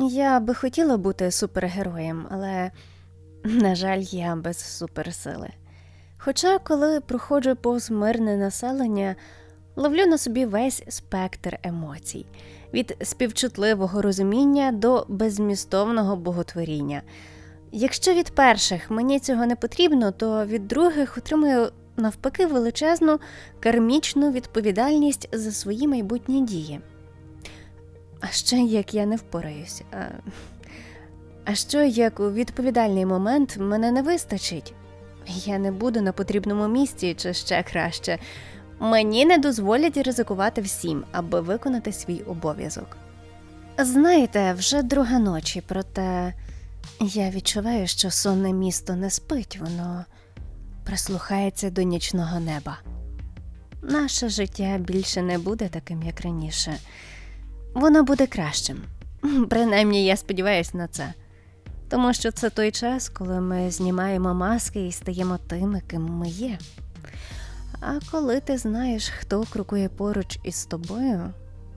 Я би хотіла бути супергероєм, але, на жаль, я без суперсили. Хоча, коли проходжу повз мирне населення, ловлю на собі весь спектр емоцій від співчутливого розуміння до беззмістовного боготворіння. Якщо від перших мені цього не потрібно, то від других отримую навпаки величезну кармічну відповідальність за свої майбутні дії. А ще як я не впораюсь. А, а що як у відповідальний момент мене не вистачить? Я не буду на потрібному місці, чи ще краще. Мені не дозволять ризикувати всім, аби виконати свій обов'язок. Знаєте, вже друга ночі, проте я відчуваю, що сонне місто не спить, воно прислухається до нічного неба. Наше життя більше не буде таким, як раніше. Воно буде кращим. Принаймні, я сподіваюся на це. Тому що це той час, коли ми знімаємо маски і стаємо тими, ким ми є. А коли ти знаєш, хто крокує поруч із тобою,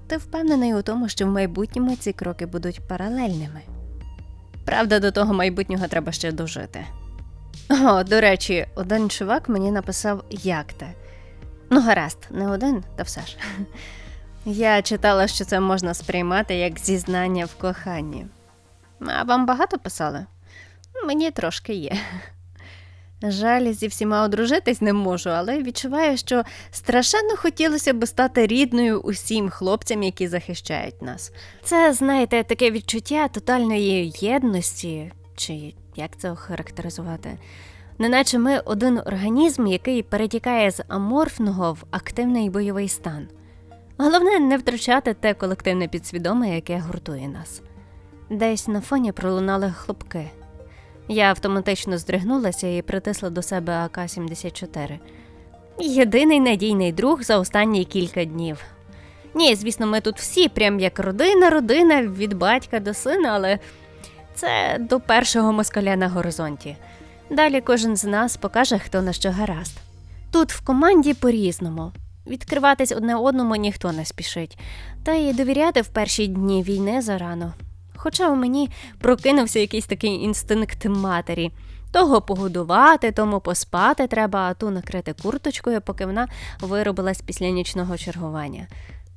ти впевнений у тому, що в майбутньому ці кроки будуть паралельними. Правда, до того майбутнього треба ще дожити. О, до речі, один чувак мені написав як те. Ну, гаразд, не один, та все ж. Я читала, що це можна сприймати як зізнання в коханні. А вам багато писали? Мені трошки є. Жаль, зі всіма одружитись не можу, але відчуваю, що страшенно хотілося б стати рідною усім хлопцям, які захищають нас. Це, знаєте, таке відчуття тотальної єдності, чи як це охарактеризувати? Неначе ми один організм, який перетікає з аморфного в активний бойовий стан. Головне не втрачати те колективне підсвідоме, яке гуртує нас. Десь на фоні пролунали хлопки. Я автоматично здригнулася і притисла до себе АК-74. Єдиний надійний друг за останні кілька днів. Ні, звісно, ми тут всі, прям як родина, родина від батька до сина, але це до першого москаля на горизонті. Далі кожен з нас покаже, хто на що гаразд. Тут в команді по-різному. Відкриватись одне одному ніхто не спішить, та й довіряти в перші дні війни зарано. Хоча у мені прокинувся якийсь такий інстинкт матері. Того погодувати, тому поспати треба, а ту накрити курточкою, поки вона виробилась після нічного чергування.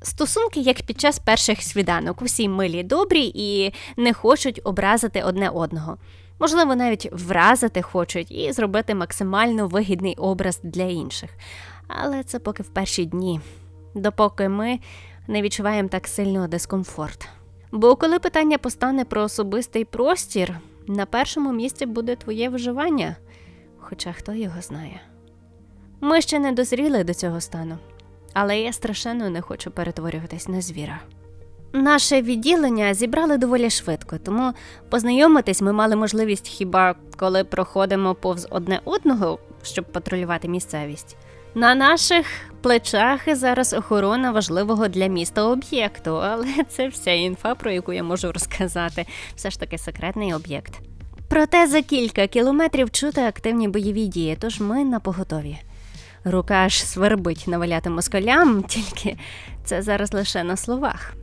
Стосунки, як під час перших свіданок, усі милі добрі і не хочуть образити одне одного. Можливо, навіть вразити хочуть і зробити максимально вигідний образ для інших. Але це поки в перші дні, допоки ми не відчуваємо так сильного дискомфорт. Бо коли питання постане про особистий простір, на першому місці буде твоє виживання, хоча хто його знає. Ми ще не дозріли до цього стану, але я страшенно не хочу перетворюватись на звіра. Наше відділення зібрали доволі швидко, тому познайомитись ми мали можливість хіба коли проходимо повз одне одного, щоб патрулювати місцевість. На наших плечах зараз охорона важливого для міста об'єкту, але це вся інфа, про яку я можу розказати. Все ж таки секретний об'єкт. Проте за кілька кілометрів чути активні бойові дії, тож ми на поготові. Рука аж свербить наваляти москалям, тільки це зараз лише на словах.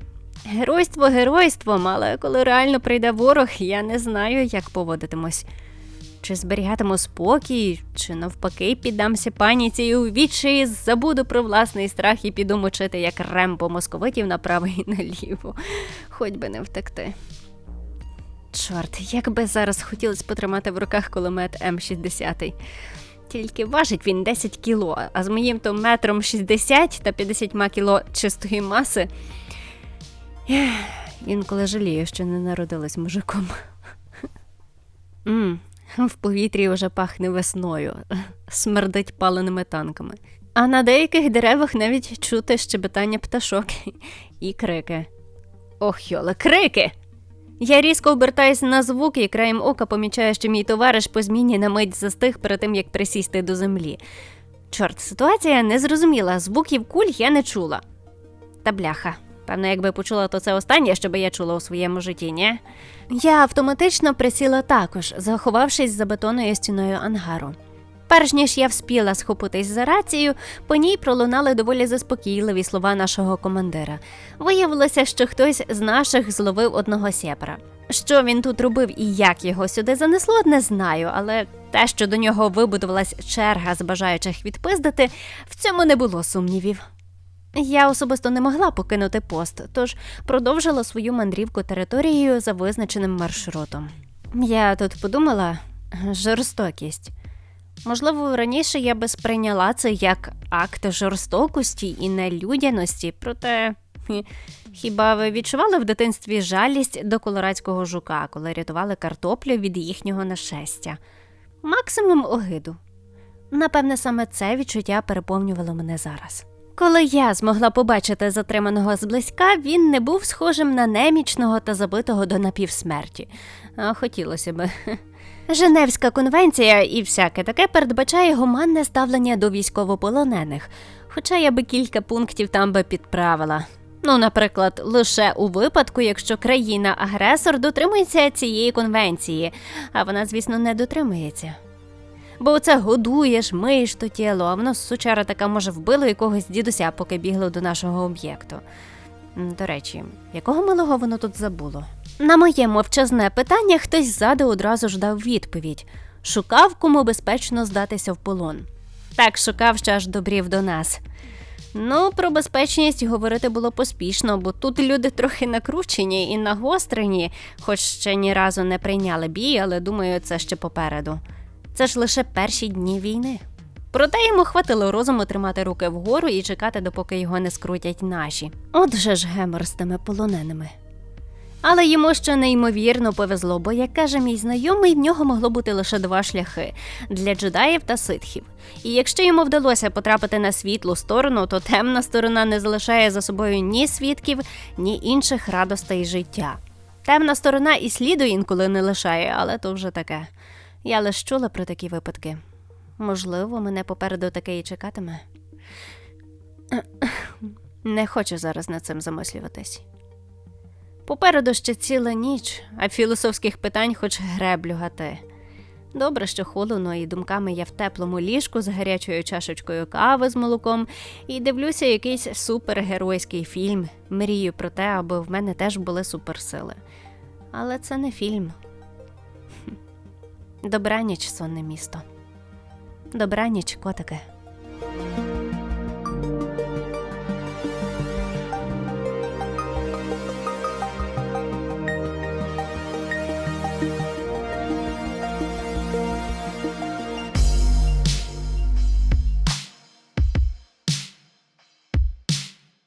Геройство геройством, але коли реально прийде ворог, я не знаю, як поводитимусь. Чи зберігатиму спокій, чи навпаки піддамся паніці і у відчаї забуду про власний страх і піду мочити як рембо московитів направо і наліво, хоч би не втекти. Чорт, як би зараз хотілося потримати в руках кулемет М60. Тільки важить він 10 кіло, а з моїм то метром 60 та 50 кіло чистої маси. Інколи жалію, що не народилась мужиком. М, в повітрі вже пахне весною, смердить паленими танками. А на деяких деревах навіть чути щебетання пташок і крики. Ох, йоле, крики! Я різко обертаюся на звук і краєм ока помічаю, що мій товариш по зміні на мить застиг перед тим, як присісти до землі. Чорт, ситуація незрозуміла, звуків куль я не чула. Та бляха. Певно, якби почула, то це останнє, що би я чула у своєму житті, ні? Я автоматично присіла також, заховавшись за бетонною стіною ангару. Перш ніж я вспіла схопитись за рацію, по ній пролунали доволі заспокійливі слова нашого командира. Виявилося, що хтось з наших зловив одного сєпара. Що він тут робив і як його сюди занесло, не знаю, але те, що до нього вибудувалась черга з бажаючих відпиздити, в цьому не було сумнівів. Я особисто не могла покинути пост, тож продовжила свою мандрівку територією за визначеним маршрутом. Я тут подумала жорстокість. Можливо, раніше я би сприйняла це як акт жорстокості і нелюдяності, проте хіба ви відчували в дитинстві жалість до колорадського жука, коли рятували картоплю від їхнього нашестя? Максимум огиду. Напевне, саме це відчуття переповнювало мене зараз. Коли я змогла побачити затриманого зблизька, він не був схожим на немічного та забитого до напівсмерті. А хотілося би. Женевська конвенція і всяке таке передбачає гуманне ставлення до військовополонених, хоча я би кілька пунктів там би підправила. Ну, наприклад, лише у випадку, якщо країна-агресор дотримується цієї конвенції, а вона, звісно, не дотримується. Бо це годуєш, миєш то тіло, а воно сучара така може вбило якогось дідуся, поки бігло до нашого об'єкту. До речі, якого милого воно тут забуло? На моє мовчазне питання хтось ззаду одразу ж дав відповідь: шукав, кому безпечно здатися в полон. Так шукав, що аж добрів до нас. Ну, про безпечність говорити було поспішно, бо тут люди трохи накручені і нагострені, хоч ще ні разу не прийняли бій, але думаю, це ще попереду. Це ж лише перші дні війни. Проте йому хватило розуму тримати руки вгору і чекати, допоки його не скрутять наші. Отже ж гемор з тими полоненими. Але йому ще неймовірно повезло, бо, як каже мій знайомий, в нього могло бути лише два шляхи для джедаїв та ситхів. І якщо йому вдалося потрапити на світлу сторону, то темна сторона не залишає за собою ні свідків, ні інших радостей життя. Темна сторона і сліду інколи не лишає, але то вже таке. Я лише чула про такі випадки. Можливо, мене попереду таке і чекатиме. Не хочу зараз над цим замислюватись. Попереду ще ціла ніч, а філософських питань хоч греблю гати. Добре, що холодно, і думками я в теплому ліжку з гарячою чашечкою кави з молоком і дивлюся якийсь супергеройський фільм. Мрію про те, аби в мене теж були суперсили. Але це не фільм. Добраніч, сонне місто. Добраніч, котике.